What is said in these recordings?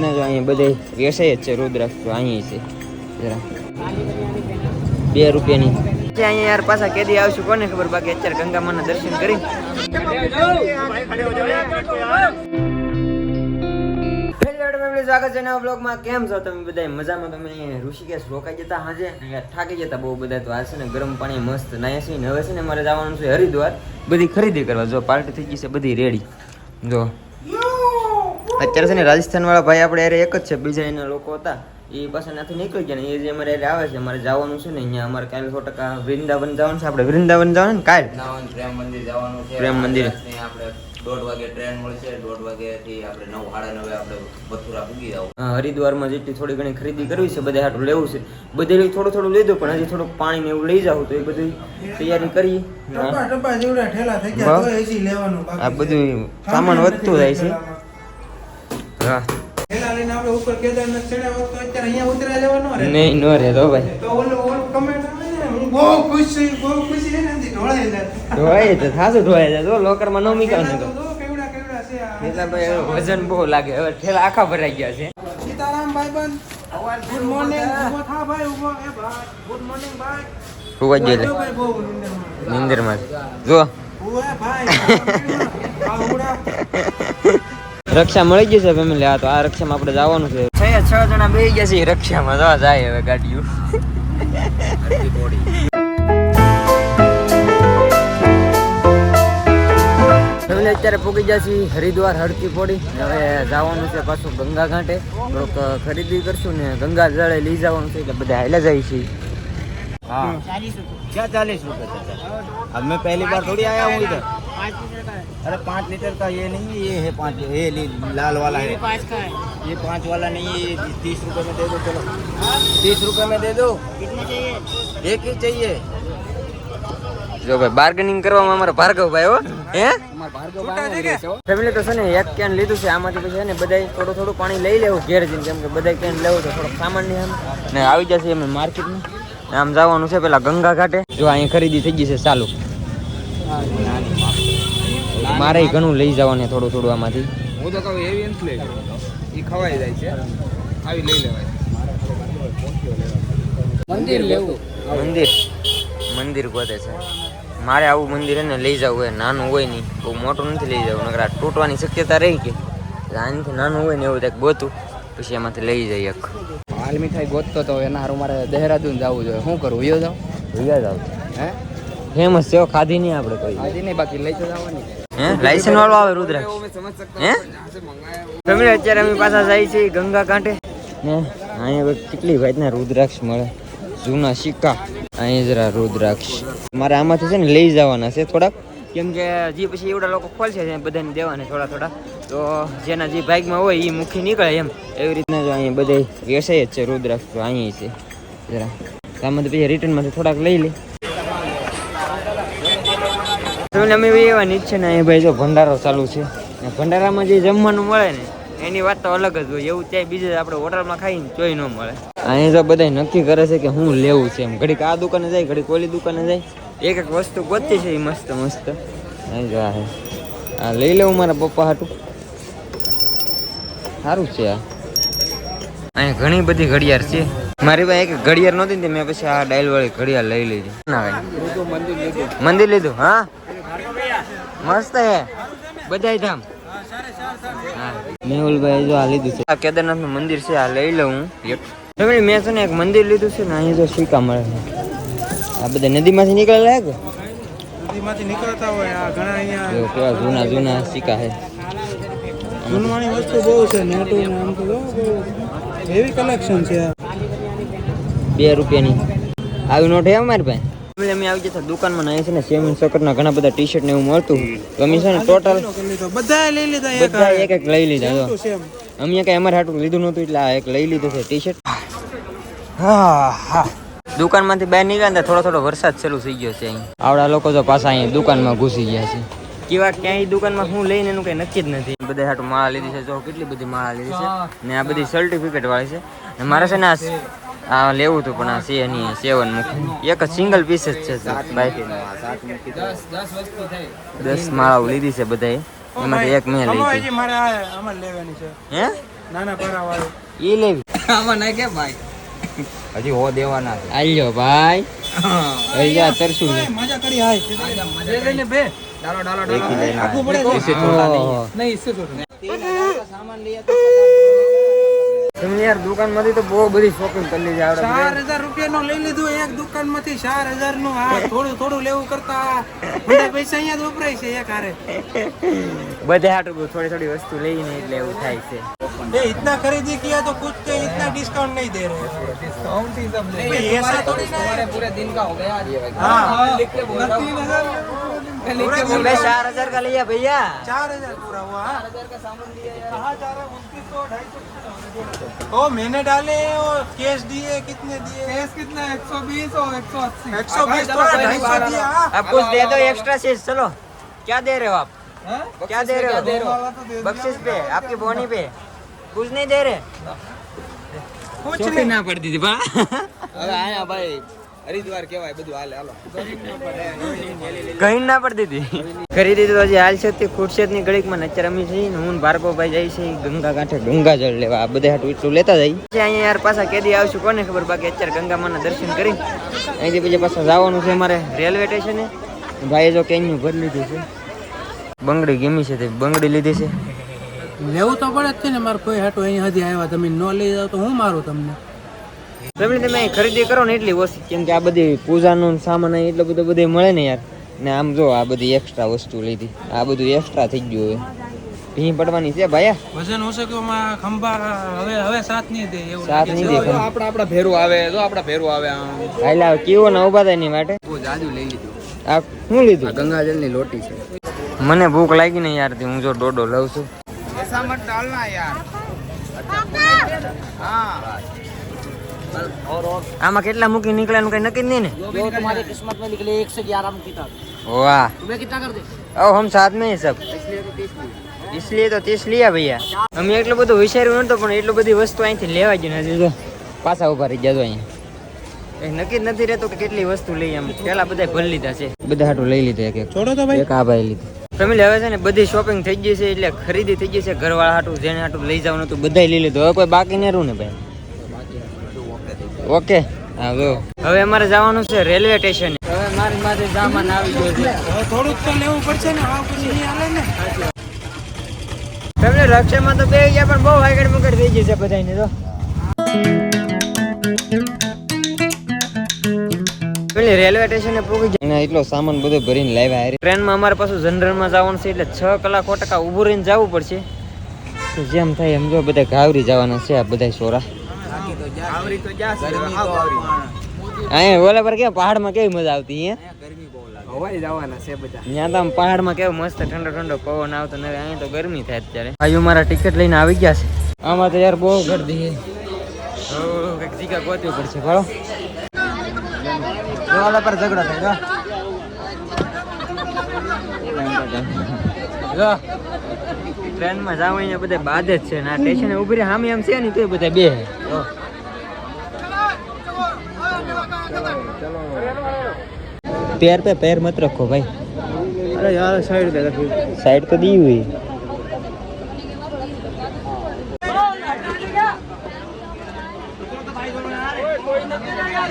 ને જો બે રૂપિયાની. કેમ છો તમે બધા મજામાં? તમે ઋષિકેશ રોકાઈ જતા, હાજે થાકી જતા બહુ બધા તો આ છે ને ગરમ પાણી મસ્ત નાયા છે હવે છે ને મારે જવાનું છે હરિદ્વાર. બધી ખરીદી કરવા. જો પાર્ટી થઈ ગઈ છે, બધી રેડી જો. અત્યારે છે ને રાજસ્થાન વાળા ભાઈ આપણે યારે એક જ છે બીજા એના લોકો હતા. એ પાસે નથી નીકળી ગયા ને એ જે અમારે આવે છે અમારે જવાનું છે ને અહીંયા અમારે કાલે સો ટકા વૃંદાવન જવાનું છે આપણે વૃંદાવન જવાનું ને કાલ. પ્રેમ મંદિર જવાનું છે. પ્રેમ મંદિર. આપણે દોઢ વાગે ટ્રેન મળશે દોઢ વાગ્યાથી આપણે નવ સાડા નવે આપણે મથુરા પૂગી જવું હરિદ્વારમાં જેટલી થોડી ઘણી ખરીદી કરવી છે બધા હાટું લેવું છે. બધે થોડું થોડું લીધું પણ હજી થોડુંક પાણી ને એવું લઈ જાવ તો એ બધી તૈયારી કરી. ટપા ટપા જેવડા ઠેલા થઈ ગયા વાહ. તો એસી લેવાનું બાકી આ. બધું સામાન વધતું જાય છે. હા. નહીં નો રે તો ભાઈ. તો ઓલો ઓલો કમેન્ટ આવે ને હું બહુ ખુશ છું બહુ ખુશી છે ને એનાથી ઢોળાય તો થાશું ઢોળાય જાય. તો લોકરમાં ન મીકાવ ને તો તો. જો કેવડા કેવડા છે આ. એટલા ભાઈ વજન બહુ લાગે. હવે ઠેલા આખા ભરાઈ ગયા છે. સીતારામ ભાઈબંધ ગુડ મોર્નિંગ ઊભો થા ભાઈ ઊભો એ ભાઈ ગુડ મોર્નિંગ ભાઈ. ખૂબ જ ભાઈ રક્ષા મળી ગઈ છે ફેમિલી આ તો આ રક્ષામાં આપણે જવાનું છે. છ છ જણા બેસી ગયા છે રક્ષામાં જવા જાય હવે ગાડીઓ. ફેમિલી અત્યારે પૂકી ગયા છીએ હરિદ્વાર હડકી પોડી હવે જવાનું છે પાછું ગંગા ઘાટે. થોડુંક ખરીદી કરશું ને ગંગા જળે લઈ જવાનું છે એટલે બધા હેલા જાય છે. હા. ક્યાં ચાલીસ રૂપિયા અમે પહેલી વાર થોડી આવ્યા હું ઇધર अरे पाँच लीटर का ये नहीं है ये है पाँच ये ली- लाल वाला है ये पाँच वाला नहीं है ये तीस रुपए में दे दो चलो तीस रुपए में दे दो एक ही चाहिए જો ભાઈ બાર્ગેનિંગ કરવામાં અમારો ભાર્ગવ ભાઈ હો હે ફેમિલી તો છે ને એક કેન લીધું છે આમાંથી પછી છે ને બધાય થોડું થોડું પાણી લઈ લેવું ઘેર જઈને કેમ કે બધા કેન લેવું તો થોડોક સામાન ની આમ ને આવી જશે અમે માર્કેટમાં ને આમ જવાનું છે પેલા ગંગા ઘાટે જો અહીંયા ખરીદી થઈ ગઈ છે ચાલુ મારે ઘણું લઈ જવાનું થોડું થોડું આમાંથી હું તો કહું એવી નથી લઈ એ ખવાઈ જાય છે. આવી લઈ લેવાય. મંદિર લેવું. મંદિર. મંદિર ગોતે છે. મારે આવું મંદિર એને ને લઈ જવું હોય નાનું હોય નહીં. બહુ મોટું નથી લઈ જવું નકર તૂટવાની શક્યતા રહી કે આનાથી નાનું હોય ને એવું કંઈક ગોતું પછી એમાંથી લઈ જઈએ એક. હાલ મીઠાઈ ગોતતો તો એના હારું મારે દહેરાદૂન જવું જોઈએ. શું કરું? યો જાવ યાદ જાઉં. હે? ફેમસ છે ખાધી નહીં આપણે કોઈ. ખાધી નહીં બાકી લઈ તો જવાની. લાયસન્સ વાળો આવે રુદ્રાક્ષ. હે? તમે અત્યારે અમે પાછા જાય છે ગંગા કાંઠે. ને અહીંયા કેટલી ભાઈના રુદ્રાક્ષ મળે. જૂના સિક્કા. અહીંયા જરા રુદ્રાક્ષ. મારે આમાંથી છે ને લઈ જવાના છે થોડાક. કેમ કે જે પછી એવડા લોકો ખોલશે છે બધાને દેવાને થોડા થોડા. તો જેના જે ભાગમાં હોય એ મુખી નીકળે એમ. એવી રીતના જો અહીંયા બધા વ્યવસાય જ છે રુદ્રાક્ષ તો અહીંયા છે. જરા. આમાંથી પછી રિટર્નમાંથી થોડાક લઈ લે. તમને અમે એવા નીચે ને અહીંયા ભાઈ જો ભંડારો ચાલુ છે. ને ભંડારામાં જે જમવાનું મળે ને એની વાત તો અલગ જ હોય. એવું ત્યાં બીજે આપણે હોટલમાં ખાઈને જોઈ ન મળે. અહીંયા તો બધા નક્કી કરે છે કે હું લેવું છે એમ. ઘડીક આ દુકાને જાય ઘડીક ઓલી દુકાને જાય. એક એક વસ્તુ ગોતી છે એ મસ્ત મસ્ત. અહીં જો આ આ લઈ લેવું મારા પપ્પા હાટું. સારું છે આ. અહીંયા ઘણી બધી ઘડિયાળ છે. મારી પાસે એક ઘડિયાળ નહોતી ને મેં પછી આ ડાયલ વાળી ઘડિયાળ લઈ લીધી. ના ભાઈ. મંદિર લીધું હા? મસ્ત હે. બધાય ધામ. મેહુલભાઈ જો આ લીધું છે. આ કેદારનાથનું મંદિર છે આ લઈ લઉં હું. મેં છે ને એક મંદિર લીધું છે ને અહીં જો સિક્કા મળે છે. આ બધા નદીમાંથી નીકળેલા હે કે? નદીમાંથી નીકળતા હોય આ ઘણા અહીંયા કેવા જૂના જૂના સિક્કા હે. જૂનવાણી વસ્તુ બહુ છે નોટું ને આમ તો હેવી કલેક્શન છે બે રૂપિયાની. આવી નોટ હે અમારી પાસે? અમે આવી જતા દુકાનમાં ને છે ને સેવન સકરના ઘણા બધા ટી શર્ટ ને એવું મળતું અમે છે ને ટોટલ બધા લઈ લીધા એક એક એક લઈ લીધા તો અમે કઈ અમારે હાટું લીધું નહોતું એટલે આ એક લઈ લીધું છે ટી શર્ટ હા હા. દુકાનમાંથી બહાર નીકળ્યા થોડો થોડો વરસાદ ચાલુ થઈ ગયો છે અહીં. આવડા લોકો તો પાછા અહીં દુકાનમાં ઘૂસી ગયા છે. કેવા ક્યાંય દુકાનમાં હું લઈને એનું કઈ નક્કી જ નથી. બધા હાટું માળા લીધી છે. જો કેટલી બધી માળા લીધી છે. ને આ બધી સર્ટિફિકેટ વાળી છે. મારે છે ને આ આ લેવું હતું પણ આ છે નહીં સેવન મૂકી એક જ સિંગલ પીસ જ છે ભાઈ દસ માળાઓ લીધી છે બધાએ. એમાં એક મેં લઈ મારે છે. હે? નાના પરાવાળો એ લેવી. આમાં ના કે ભાઈ? હજી હો દેવાના છે. આલ્યો ભાઈ. અહીંયા તરશું મજા કરી હાય. મજા લઈને બે. ડાલો ડાલો ડાલો આખું પડે નહીં. નહીં સામાન લઈ તમે યાર દુકાનમાંથી તો બહુ બધી શોપિંગ કરી લીધી આવડે ચાર હજાર રૂપિયા નું લઈ લીધું એક દુકાન માંથી ચાર હજાર નું આ થોડું થોડું લેવું કરતા બધા પૈસા અહીંયા જ વપરાય છે એક હારે બધા હાટું બહુ થોડી થોડી વસ્તુ લઈને એટલે એવું થાય છે ये इतना खरीदी किया तो कुछ के इतना डिस्काउंट नहीं दे रहे हैं डिस्काउंट ही सब ले भाई, ऐसा थोड़ी ना है। तुम्हारे पूरे दिन का हो गया आज ये भाई हाँ लिख के बोल रहा हूँ तीन हजार मैं लिख के बोल मैं चार हजार का लिया भैया चार हजार पूरा हुआ हाँ? कहाँ जा रहा है उनतीस सौ ढाई सौ ओ मैंने डाले और केस दिए कितने दिए? केस कितना? एक सौ बीस और एक सौ अस्सी। एक सौ बीस तो ढाई सौ दिया। अब कुछ दे दो एक्स्ट्रा चीज़ चलो। क्या दे रहे हो आप? क्या दे रहे हो? तो बख्शिश पे आपकी बोनी पे। कुछ नहीं दे रहे। कुछ नहीं। ना पड़ती कर दीजिए आया भाई। હરિદ્વાર કહેવાય બધું હાલે હાલો. કहीं ના પડતી હતી. કરી દીધું હજી હાલ છે તે ખુરશેદની ઘડીકમાં નચર રમી છે. હું ભાર્ગવભાઈ જાય છે ગંગા કાંઠે ગંગા જળ લેવા. આ બધા હાટું એટલું લેતા જાય. અહીંયા યાર પાછા કેદી આવશું કોને ખબર? બાકી અત્યારે ગંગા માના દર્શન કરી. અહીંથી પછી પાછા જવાનું છે અમારે રેલવે સ્ટેશને. ભાઈએ જો કેન્યુ ભરી લીધું છે. બંગડી ગેમી છે તે બંગડી લીધી છે. લેવું તો પડે જ છે ને મારે કોઈ હાટું અહીંયા હજી આવ્યા. તમે ન લઈ જાવ તો હું મારું તમને? તમે તમે ખરીદી કરો ને એટલી ઓછી. કેમ કે આ બધી પૂજાનો સામાન એટલો બધો બધે મળે ને યાર. ને આમ જો આ બધી એક્સ્ટ્રા વસ્તુ લીધી. આ બધું એક્સ્ટ્રા થઈ ગયું હવે. ભીં પડવાની છે ભાયા વજન ઓસક્યોમાં ખંભા હવે હવે સાથ નહીં દે એવું સાથ નહીં દે આપડા આપડા ભેરું આવે જો આપડા ભેરું આવે હાલા કેવો ના ઊભા થાયની માટે? બહુ જાજુ લઈ લીધું. આ શું લીધું? ગંગાજળની લોટી છે. મને ભૂખ લાગી ને યાર હું જો ડોડો લઉં છું. એસા મત ડાલના યાર. હા. આમાં કેટલા મૂકી નીકળ્યાનું કઈ નક્કી જ નહીં ને जो तुम्हारी किस्मत में निकले एक से ग्यारह में किताब वाह तुम्हें कितना कर दे अब हम साथ में ही सब इसलिए तो तीस लिया भैया અમે એટલું બધું વિચાર્યું નતું પણ એટલું બધી વસ્તુ અહીંથી લેવા જ નથી જો પાછા ઉભા રહી જતો અહીંયા એ નક્કી જ નથી રહેતું કે કેટલી વસ્તુ લઈ એમ પેલા બધા ભરી લીધા છે બધા હાટું લઈ લીધા એક એક છોડો તો ભાઈ એક આ ભાઈ લીધું ફેમિલી હવે છે ને બધી શોપિંગ થઈ ગઈ છે એટલે ખરીદી થઈ ગઈ છે ઘરવાળા હાટું જેને હાટું લઈ જવાનું હતું બધા લઈ લીધું હવે કોઈ બાકી નહીં રહ્યું ને ભાઈ ઓકે. હા જો હવે અમારે જવાનું છે રેલવે સ્ટેશન. હવે મારી માથે સામાન આવી ગયો છે. હવે થોડુંક તો લેવું પડશે ને આ પછી નહીં હાલે ને. તમને રક્ષામાં તો બે ગયા પણ બહુ આગળ મગડ થઈ ગઈ છે બધાને તો પેલી રેલવે સ્ટેશને પહોંચી જાય. એટલો સામાન બધો ભરીને લાવ્યા હારે. ટ્રેનમાં અમારે પાછું જનરલમાં જવાનું છે એટલે છ કલાક સો ટકા ઊભું રહીને જવું પડશે. જેમ થાય એમ જો બધા ઘાવરી જવાના છે આ બધા છોરા આવરી તો જા ગરમી તો આવરી. અહીંયા ઓલા પર કેમ પહાડમાં કેવી મજા આવતી અહીંયા? જવાના છે બધા. ત્યાં તો આમ પહાડમાં કેવો મસ્ત ઠંડો ઠંડો પવન આવતો ને અહીંયા તો ગરમી થાય અત્યારે. ભાઈઓ મારા ટિકિટ લઈને આવી ગયા છે. આમાં તો યાર બહુ ગરદી છે. જીગા ગોતવી પડશે બરો ઓલા પર ઝઘડો થાય જો. ટ્રેનમાં જાવ અહીંયા બધા બાદ જ છે ને આ સ્ટેશને ઊભી રહી સામે આમ છે ને તો બધા બે पैर पे पैर मत रखो भाई અરે યાર સાઈડ દે રખી साइड तो दी हुई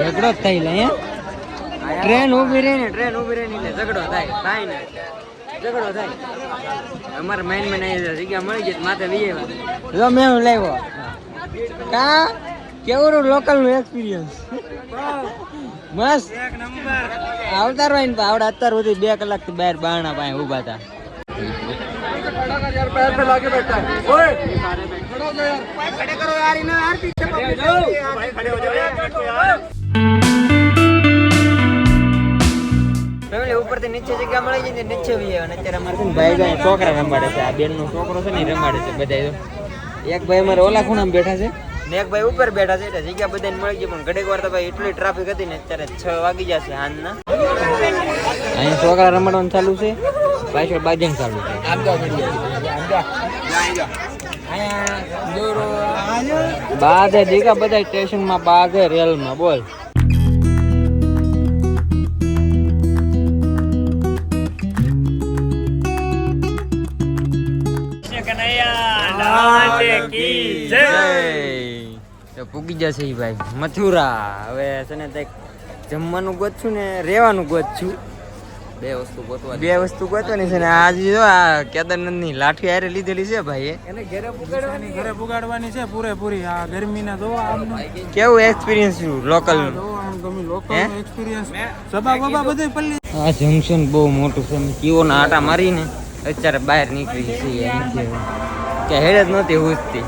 ઝઘડો જ થાય લે ટ્રેન ઊભી રહી ને ટ્રેન ઊભી રહી ને એટલે ઝઘડો થાય થાય ને ઝઘડો થાય અમારે માઇન્ડ માં નહીં જગ્યા મળી ગઈ તો માથે વી જો મેં હું લાવ્યો કા કેવું લોકલ નું એક્સપિરિયન્સ મસ્ત. એક નંબર. આવતા હોય ને આવડે અત્યાર સુધી બે કલાકથી બહાર બારણા પાસે ઊભા હતા. ઉપરથી નીચે જગ્યા મળી જાય નીચે બી અને અત્યારે અમારે ભાઈ છોકરા રમાડે છે. આ બેન નો છોકરો છે ને રમાડે છે બધા એક ભાઈ અમારે ઓલા ખૂણામાં બેઠા છે. ને એક ભાઈ ઉપર બેઠા છે એટલે જગ્યા બધાને મળી ગઈ, પણ ઘડીક વાર તો ભાઈ એટલી ટ્રાફિક હતી ને અત્યારે છ વાગી જશે હાંજના અહીંયા છોકરા રમાડવાનું ચાલુ છે, પાછળ બાજન ચાલુ છે. આમ તો ઘડી બાધે દીકા બધા સ્ટેશનમાં બાધે રેલમાં, બોલ. કનૈયા જય. પૂગી જશે ભાઈ. મથુરા. હવે છે ને તે જમવાનું ગોતશું ને રહેવાનું ગોતશું. બે વસ્તુ ગોતવા બે વસ્તુ ગોતવાની છે ને આજે જો આ કેદારનાથની લાઠી હારે લીધેલી છે ભાઈ ઘરે પુગાડવાની છે? પૂરેપૂરી. આ ગરમીના જો આમનો. કેવું એક્સપિરિયન્સ છું લોકલ આમ ગમી લોકલ એક્સપિરિયન્સ સબા બબા બધે પલ્લી આ જંકશન બહુ મોટું છે કીઓના આટા મારીને અત્યારે બહાર નીકળી છે. કે હેડ જ નહોતી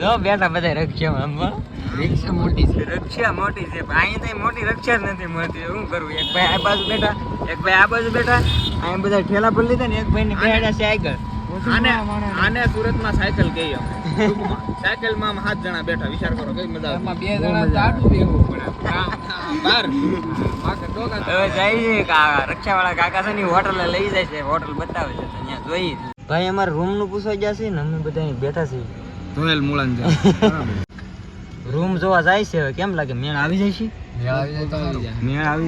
જો બેઠા બધા રક્ષામાં રિક્ષા મોટી છે. રક્ષા મોટી છે. અહીં અહીંયા તો મોટી રક્ષા જ નથી મળતી. શું કરવું એક ભાઈ આ બાજુ બેઠા એક ભાઈ આ બાજુ બેઠા. અહીંયા બધા ઠેલા પર લીધા ને એક ભાઈ ને બેહાડ્યા સાયકલ આને આને સુરતમાં સાયકલ કહીએ અમે. માં સાત જણા બેઠા. વિચાર કરો કઈ મજા આવે. બે જણા દાટું બેહવું પડે. બાર. હવે જાય છે કા રક્ષાવાળા કાકા છે ને હોટલ લઈ જાય છે. હોટલ બતાવે છે. અહીંયા જોઈએ. ભાઈ અમારે રૂમનું પૂછવા ગયા છે ને અમે બધા અહીં બેઠા છીએ. ધોયેલ મુળન રૂમ જોવા જાય છે હવે કેમ લાગે? મેળ આવી જાય છે? મેળ આવી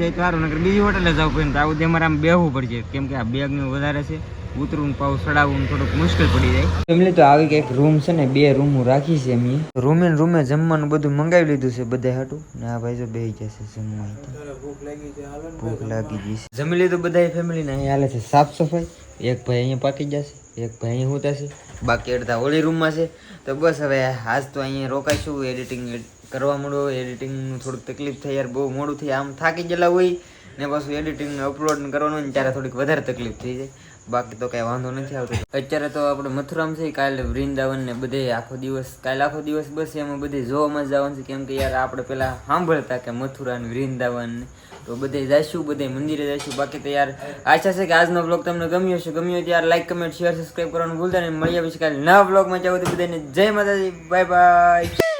જાય તો સારું. નકર બીજી હોટલે જવું પડે આવું તો અમારે આમ બેહવું પડશે કેમ કે આ બેગ ને વધારે છે. ઉતરવું પાછું ચડાવવું થોડુંક મુશ્કેલ પડી જાય. ફેમિલી તો આવી કંઈક રૂમ છે ને બે રૂમ રાખી છે અમે રૂમે રૂમે જમવાનું બધું મંગાવી લીધું છે બધા હાટું. ને આ ભાઈ જો બેહી જશે જમવા ભૂખ લાગી ગઈ છે. જમી લીધું બધા ફેમિલી ને હાલે છે સાફ સફાઈ. એક ભાઈ અહીંયા પાકી જશે એક ભાઈ અહીં હોતા છે. બાકી અડધા ઓલી રૂમમાં છે. તો બસ હવે આજ તો અહીંયા રોકાઈશું એડિટિંગ કરવા માંડો એડિટિંગનું થોડુંક તકલીફ થઈ, યાર બહુ મોડું થઈ. આમ થાકી ગયેલા હોય ને પાછું એડિટિંગ અપલોડ કરવાનું ને ત્યારે થોડીક વધારે તકલીફ થઈ જાય. બાકી તો કાંઈ વાંધો નથી આવતો. અત્યારે તો આપણે મથુરામ છે, કાલે વૃંદાવન ને બધે આખો દિવસ, કાલે આખો દિવસ બસ એમાં બધે જોવામાં જ જવાનું છે. કેમ કે યાર આપણે પહેલાં સાંભળતા કે મથુરા ને વૃંદાવન ને તો બધે જઈશું બધે મંદિરે જઈશું બાકી તો યાર, આશા છે કે આજનો બ્લોગ તમને ગમ્યો હશે. ગમ્યો હોય તો યાર લાઈક કમેન્ટ શેર સબસ્ક્રાઈબ કરવાનું ભૂલતા નહીં. મળીએ પછી કાલે નવા બ્લોગમાં જાવ તો બધાને જય માતાજી. Bye bye